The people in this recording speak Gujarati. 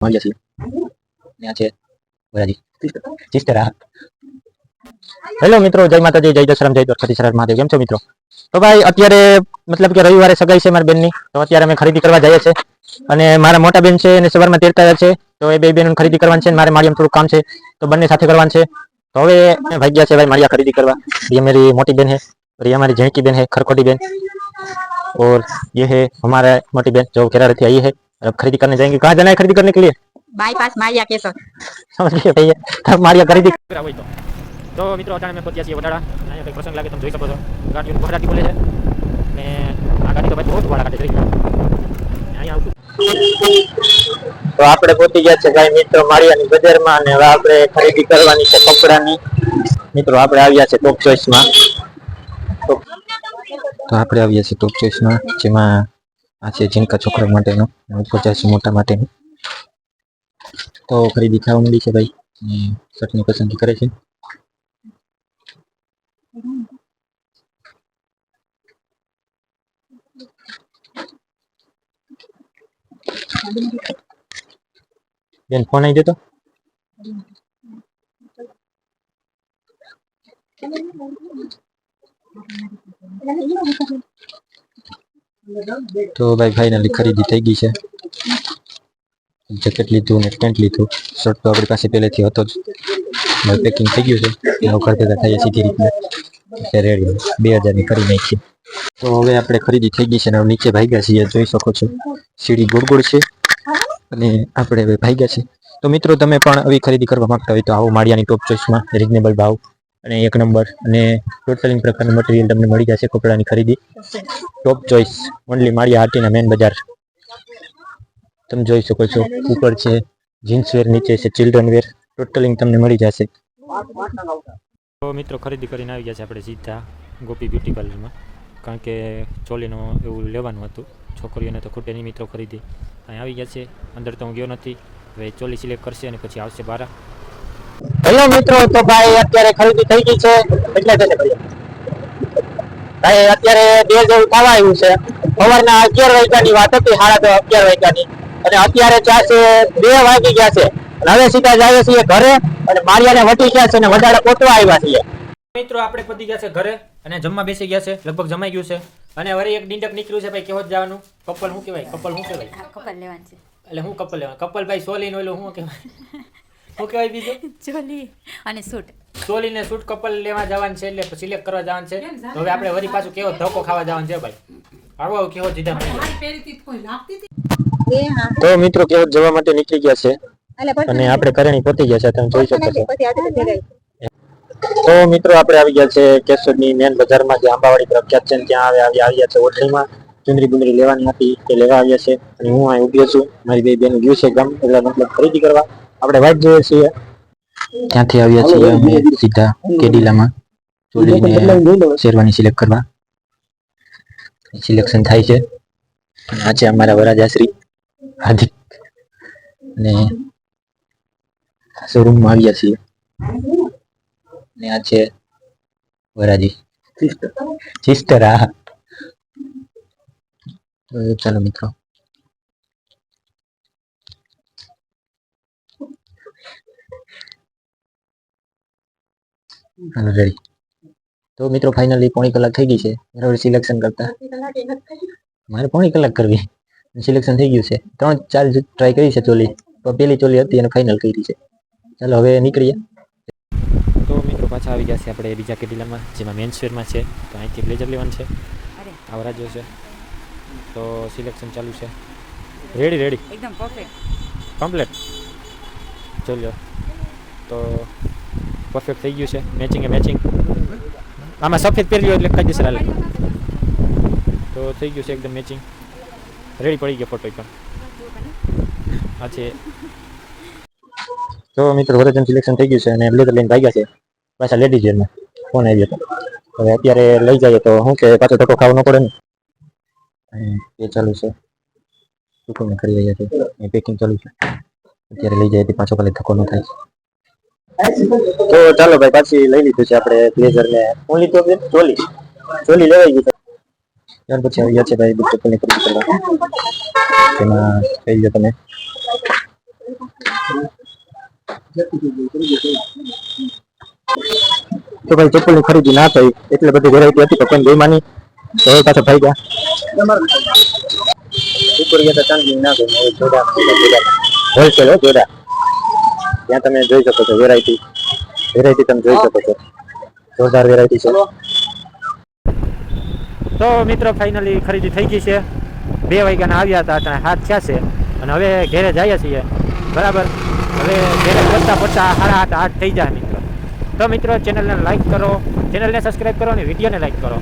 માંગ્યા છીએ ત્યાં છે બરાજી સિસ્ટર હા હેલો મિત્રો જય માતાજી જય દશરામ જય દ્વારકાથી સરળ મહાદેવ કેમ છો મિત્રો તો ભાઈ અત્યારે મતલબ કે રવિવારે સગાઈ છે મારી બેનની તો અત્યારે અમે ખરીદી કરવા જઈએ છીએ અને મારા મોટા બેન છે એને સવારમાં તેરતા આવ્યા છે તો એ બે બેન ખરીદી કરવાની છે અને મારે માળિયામાં થોડું કામ છે તો બંને સાથે કરવાનું છે તો હવે અમે ભાગ્યા છે ભાઈ માળિયા खरीदी करवा ये मेरी मोटी बहन है और ये हमारी जय की बहन है खरखोटी बहन और ये है हमारा मोटी बहन जो केरला से आई है अब खरीदी करने जाएंगे कहाँ जाना है खरीदी करने के लिए बाईपास मारिया के सर समझ गए भैया मारिया खरीदी वही તો. તો મિત્રો અટાણે મેં પહોંચ્યા છીએ વડાળા. અહીંયા કંઈ પ્રસંગ લાગે તમે જોઈ શકો છો. ગાડીઓ વડાળાથી બોલે છે. ને આ ગાડી તો ભાઈ બહુ જ વાળા કાઢે અહીંયા આવતું. તો આપણે પહોંચી ગયા છે ભાઈ મિત્રો માળિયાની બજારમાં અને હવે આપણે ખરીદી કરવાની છે કપડાની. મિત્રો આપણે આવ્યા છે ટોપ ચોઈસમાં તો આપણે આવ્યા છીએ ટોપ ચોઈસમાં જેમાં આ છે જીનકા છોકરા માટેનો ઉપર છે મોટા માટેનું. તો ખરીદી થવા મળી છે ભાઈ. શર્ટની પસંદગી કરે છે. બેન, ફોન આવી દેતો તો ભાઈ ફાઇનલી ખરીદી થઈ ગઈ છે. જેકેટ લીધું ને પેન્ટ લીધું. શર્ટ તો આપણી પાસે પહેલેથી હતો જ. પેકિંગ થઈ ગયું છે. એનો ઘર ભેગા થઈએ સીધી રીતના. રેડી બે હજારની કરી નાખીએ તો હવે આપણે ખરીદી થઈ ગઈ છે ને હવે નીચે ભાગ્યા છીએ. જોઈ શકો છો. સીડી ગોળ ગોળ છે. અને આપણે હવે ભાગ્યા છે તો મિત્રો, તમે પણ આવી ખરીદી કરવા માંગતા હોય તો આવો માળિયાની ટોપ ચોઈસમાં રિઝનેબલ ભાવ અને એક નંબર. અને ટોટલિંગ પ્રકારનું મટીરિયલ તમને મળી જશે કપડાની ખરીદી. Top choice only Maliya Hatina main બજાર. તમે જોઈ શકો છો, ઉપર છે જીન્સ વેર નીચે છે ચિલ્ડ્રન વેર ટોટલિંગ તમને મળી જશે. તો મિત્રો, ખરીદી કરીને આવી ગયા છે આપણે સીધા ગોપી બ્યુટી પાર્લરમાં કારણ કે ચોલીનું એવું લેવાનું હતું. છોકરીઓને તો ખૂટે મિત્રો ખરીદી. અહીં આવી ગયા છે. અંદર તો હું ગયો નથી. હવે ચોલી સિલેક્ટ કરશે અને પછી આવશે બારા. હેલો મિત્રો તો ભાઈ અત્યારે ખરીદી થઈ ગઈ છે. એટલે થશે ભાઈ? અત્યારે બે જેવું થવા આવ્યું છે. સવારના અગિયાર વાગ્યાની વાત હતી સાડા અગિયાર વાગ્યાની. અને અત્યારે ચારસે બે વાગી ગયા છે. અને હવે સીધા જઈએ છીએ ઘરે અને મારિયાને વટી ગયા છે અને વધારે પોતવા આવ્યા છીએ. મિત્રો આપણે પતી ગયા છે ઘરે અને જમવા બેસી ગયા છે. લગભગ જમાઈ ગયું છે. અને વળી એક ડીંડક નીકળ્યું છે ભાઈ કેવો જવાનું? કપલ શું કહેવાય? કપલ શું કહેવાય? કપલ લેવાનું છે. એટલે હું કપલ લેવાનું? કપલ ભાઈ સોલી નો શું કહેવાય? શું કહેવાય બીજું? ચોલી. અને સૂટ. ચોલી ને સૂટ કપલ લેવા જવાનું છે એટલે સિલેક્ટ કરવા જવાનું છે. તો હવે આપણે વરી પાછું કેવો ધક્કો ખાવા જવાનું છે ભાઈ? આવો કેવો જીધા તો મિત્રો કેવો જવા માટે નીકળી ગયા છે? અને આપણે કરેણી પહોંચી ગયા છે તમે જોઈ શકો છો. તો મિત્રો આપણે આવી ગયા છે કેશોદની મેન બજારમાં જે આંબાવાડી પ્રખ્યાત છે ને ત્યાં આવે આવી આવ્યા છે ઓટલીમાં ચુંદરી બુંદરી લેવાની હતી તે લેવા આવ્યા છે. અને હું અહીં ઉભ્યો છું. મારી બે બેન ગયું છે ગામ એટલે મતલબ ખરીદી કરવા. આપણે વાઇટ જોઈએ છીએ. ત્યાંથી આવ્યા છીએ અમે સીધા કેડીલામાં ચોલીને શેરવાની સિલેક્ટ કરવા. સિલેક્શન થાય છે. આ છે અમારા વરાજાશ્રી હાર્દિક અને શોરૂમમાં આવ્યા છીએ. ને આ છે વરાજી સિસ્ટર. હા ચાલો મિત્રો હાલો રેડી તો મિત્રો ફાઇનલી પોણી કલાક થઈ ગઈ છે. બરાબર સિલેક્શન કરતા. મારે પોણી કલાક કરવી. સિલેક્શન થઈ ગયું છે. ત્રણ ચાર ટ્રાય કરી છે ચોલી. તો પેલી ચોલી હતી અને ફાઇનલ કરી છે. ચાલો હવે નીકળીએ. તો મિત્રો પાછા આવી ગયા છે આપણે બીજા કેટીલામાં જેમાં મેન મેન્સવેરમાં છે. તો અહીંથી બ્લેઝર લેવાનું છે. આવરા જો છે. તો સિલેક્શન ચાલુ છે. રેડી રેડી એકદમ પરફેક્ટ કમ્પ્લીટ ચલો તો પરફેક્ટ થઈ ગયું છે. મેચિંગ એ મેચિંગ આમાં સફેદ પહેર્યું એટલે કાયદેસર હાલે તો થઈ ગયું છે એકદમ મેચિંગ રેડી પડી ગયો ફોટો પણ આ તો મિત્રો વરજન સિલેક્શન થઈ ગયું છે અને બ્લેઝર લઈને ભાગ્યા છે. પાછા લેડીઝ વેરમાં ફોન આવી ગયો હવે અત્યારે લઈ જઈએ તો શું કે પાછો ધક્કો ખાવો ન પડે ને. એ ચાલુ છે. કરી રહ્યા છે? પેકિંગ ચાલુ છે. અત્યારે લઈ જાય પાછો ખાલી ધક્કો ન થાય. તો ચાલો ભાઈ, પાછી લઈ લીધું છે આપણે બ્લેઝર ને. ઓનલી તો ચોલી. ચોલી લેવાઈ ગઈ ત્યાર પછી આવ્યા છે ભાઈ બુક ચપ્પલની ખરીદી કરવા. તેમાં કહી દો તમે. તો ભાઈ, ચપ્પલની ખરીદી ના થઈ, એટલે બધી વેરાયટી હતી તો કોઈ ગઈ તો હવે પાછા ભાઈ ગયા. ઉપર ગયા તો ચાંદી ના ગઈ, હવે જોડા હોલસેલ જોડા. ત્યાં તમે જોઈ શકો છો વેરાયટી વેરાયટી તમે જોઈ શકો છો. જોરદાર વેરાયટી છે. તો મિત્રો ફાઇનલી ખરીદી થઈ ગઈ છે. બે વાગ્યાના આવ્યા હતા અત્યારે હાથ થયા છે. અને હવે ઘેરે જઈએ છીએ. બરાબર? હવે ઘેરે પડતા પડતા સાડા આઠ આઠ થઈ જાય મિત્રો. તો મિત્રો ચેનલને લાઈક કરો. ચેનલને સબસ્ક્રાઈબ કરો અને વિડીયોને લાઈક કરો.